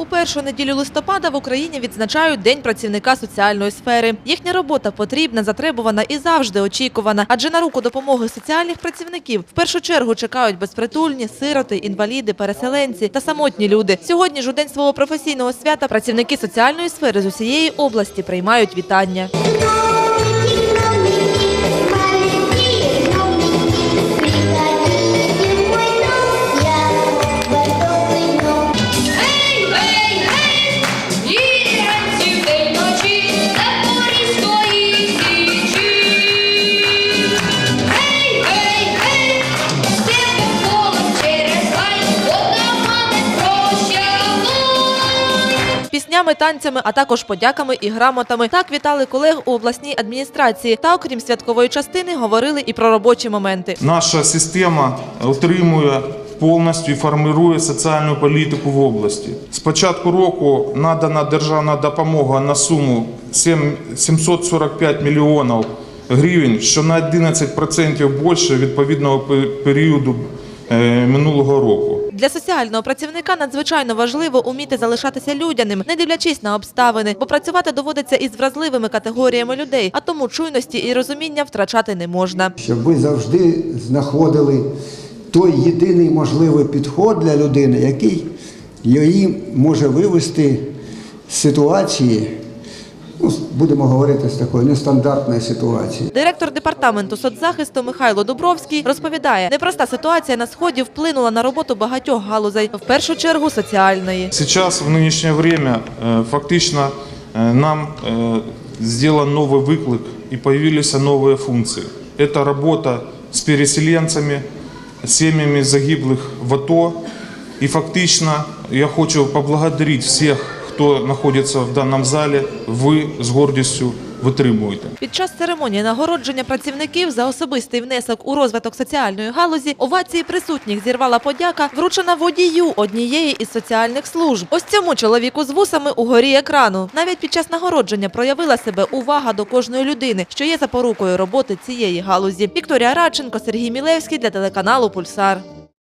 У першу неділю листопада в Україні відзначають День працівника соціальної сфери. Їхня робота потрібна, затребувана і завжди очікувана, адже на руку допомоги соціальних працівників в першу чергу чекають безпритульні, сироти, інваліди, переселенці та самотні люди. Сьогодні ж у день свого професійного свята працівники соціальної сфери з усієї області приймають вітання. Піснями, танцями, а також подяками і грамотами. Так вітали колег у обласній адміністрації. Та окрім святкової частини, говорили і про робочі моменти. Наша система утримує повністю формує соціальну політику в області. З початку року надана державна допомога на суму 7 745 мільйонів гривень, що на 11% більше відповідного періоду е, минулого року. Для соціального працівника надзвичайно важливо уміти залишатися людяним, не дивлячись на обставини, бо працювати доводиться із вразливими категоріями людей, а тому чуйності і розуміння втрачати не можна. щоб ви завжди знаходили той єдиний можливий підход для людини, який її може вивести з ситуації, ну, будемо говорити з такої нестандартної ситуації. Директор департаменту соцзахисту Михайло Дубровський розповідає, непроста ситуація на сході вплинула на роботу багатьох галузей, в першу чергу соціальної. Сейчас, в нынешнее время, э, фактично э, нам э, сделан новый выклик и появились новые функции. Это работа с переселенцами, с семьями загиблых в АТО. И фактично я хочу поблагодарить всех, кто находится в данном зале. Вы с гордостью витримуєте. Під час церемонії нагородження працівників за особистий внесок у розвиток соціальної галузі овації присутніх зірвала подяка, вручена водію однієї із соціальних служб. Ось цьому чоловіку з вусами у горі екрану. Навіть під час нагородження проявила себе увага до кожної людини, що є запорукою роботи цієї галузі. Вікторія Радченко, Сергій Мілевський для телеканалу Пульсар.